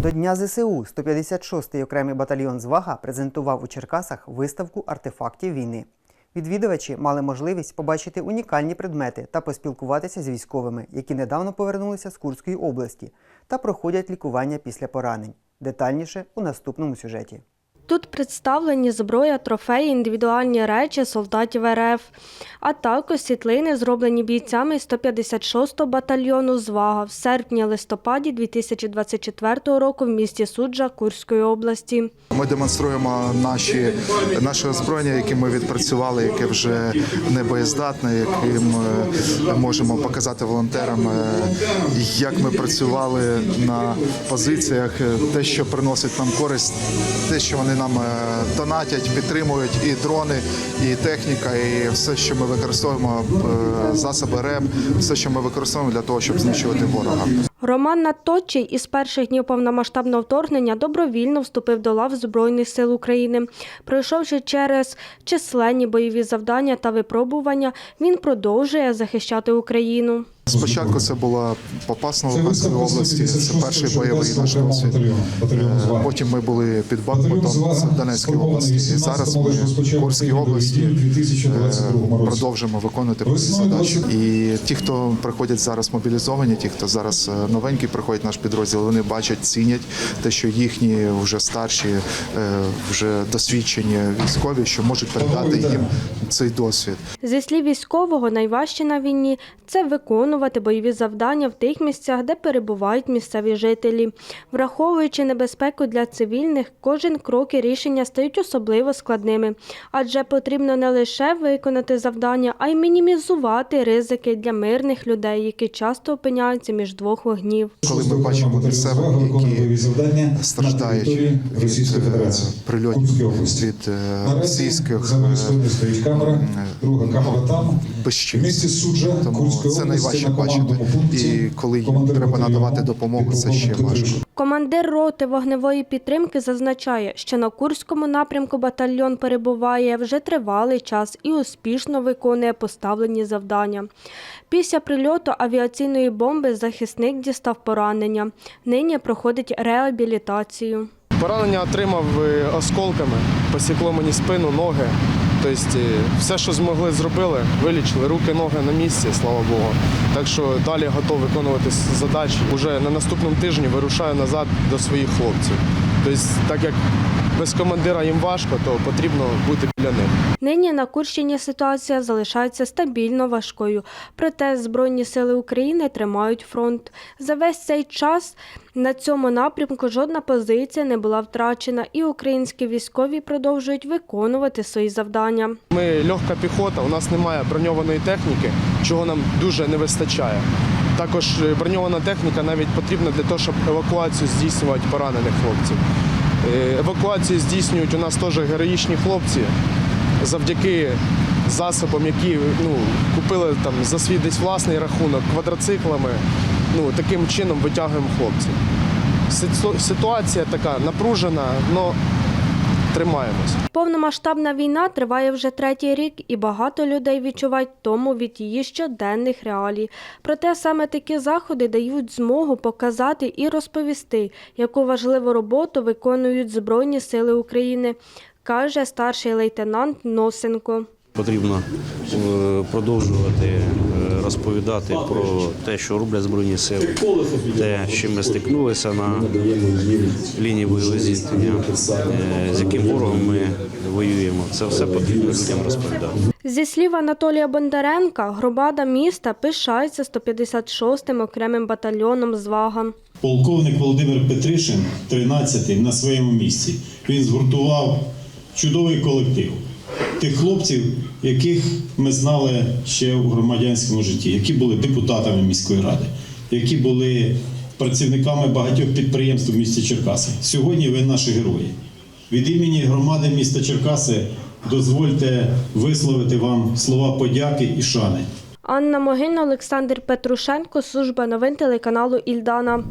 До Дня ЗСУ 156-й окремий батальйон Звага презентував у Черкасах виставку артефактів війни. Відвідувачі мали можливість побачити унікальні предмети та поспілкуватися з військовими, які недавно повернулися з Курської області та проходять лікування після поранень. Детальніше у наступному сюжеті. Тут представлені зброя, трофеї, індивідуальні речі солдатів РФ, а також світлини, зроблені бійцями 156-го батальйону «Звага» в серпні-листопаді 2024 року в місті Суджа Курської області. Ми демонструємо наші наше озброєння, яке ми відпрацювали, яке вже не боєздатне, яким е, можемо показати волонтерам, е, як ми працювали на позиціях, е, те, що приносить нам користь, те, що вони нам е, донатять, підтримують, і дрони, і техніка, і все, що ми використовуємо, е, засоби РЕБ, все, що ми використовуємо для того, щоб знищувати ворога. Роман Надточий із перших днів повномасштабного вторгнення добровільно вступив до лав Збройних сил України. Пройшовши через численні бойові завдання та випробування, він продовжує захищати Україну. Спочатку це була Попасна Луганської області, це перший бойовий наш досвід. Е, Потім ми були під Бахмутом, це Донецької області. І зараз ми в Курській області е, продовжимо виконувати бойові задачі. І ті, хто приходять зараз мобілізовані, ті, хто зараз е, новенькі приходять в наш підрозділ, вони бачать, цінять те, що їхні вже старші, е, вже досвідчені військові, що можуть передати їм цей досвід. Зі слів військового, найважче на війні це виконувати бойові завдання в тих місцях, де перебувають місцеві жителі. Враховуючи небезпеку для цивільних, кожен крок і рішення стають особливо складними, адже потрібно не лише виконати завдання, а й мінімізувати ризики для мирних людей, які часто опиняються між двох вогнів. Коли ми бачимо місцевих, які страждають від е, прильотів від е, російських е, безчинств. Суджа, Тому це найважче бачити. І коли їм треба надавати допомогу, це ще важко. Командир роти вогневої підтримки зазначає, що на Курському напрямку батальйон перебуває вже тривалий час і успішно виконує поставлені завдання. Після прильоту авіаційної бомби захисник дістав поранення. Нині проходить реабілітацію. Поранення отримав е, осколками, посікло мені спину, ноги. Тобто е, все, що змогли, зробили, вилічили руки, ноги на місці, слава Богу. Так що далі готовий виконувати задачі. Уже на наступному тижні вирушаю назад до своїх хлопців. Тобто, так як без командира їм важко, то потрібно бути біля них. Нині на Курщині ситуація залишається стабільно важкою. Проте Збройні сили України тримають фронт. За весь цей час на цьому напрямку жодна позиція не була втрачена, і українські військові продовжують виконувати свої завдання. Ми легка піхота, у нас немає броньованої техніки, чого нам дуже не вистачає. Також е, броньована техніка навіть потрібна для того, щоб евакуацію здійснювати поранених хлопців. Е, Евакуацію здійснюють у нас теж героїчні хлопці завдяки засобам, які ну, купили там за свій десь власний рахунок квадроциклами. Ну, таким чином витягуємо хлопців. Ситуація така напружена, але тримаємось. Повномасштабна війна триває вже третій рік, і багато людей відчувають тому від її щоденних реалій. Проте саме такі заходи дають змогу показати і розповісти, яку важливу роботу виконують Збройні Сили України, каже старший лейтенант Носенко. Потрібно е, продовжувати е, розповідати про те, що роблять збройні сили, те, з чим ми стикнулися на лінії бойового зіткнення, е, з яким ворогом ми воюємо. Це все потрібно людям розповідати. Зі слів Анатолія Бондаренка, громада міста пишається 156-м окремим батальйоном «Звага». Полковник Володимир Петришин, 13-й, на своєму місці. Він згуртував чудовий колектив тих хлопців, яких ми знали ще у громадянському житті, які були депутатами міської ради, які були працівниками багатьох підприємств у місті Черкаси. Сьогодні ви наші герої. Від імені громади міста Черкаси дозвольте висловити вам слова подяки і шани. Анна Могильна, Олександр Петрушенко, служба новин телеканалу Ільдана.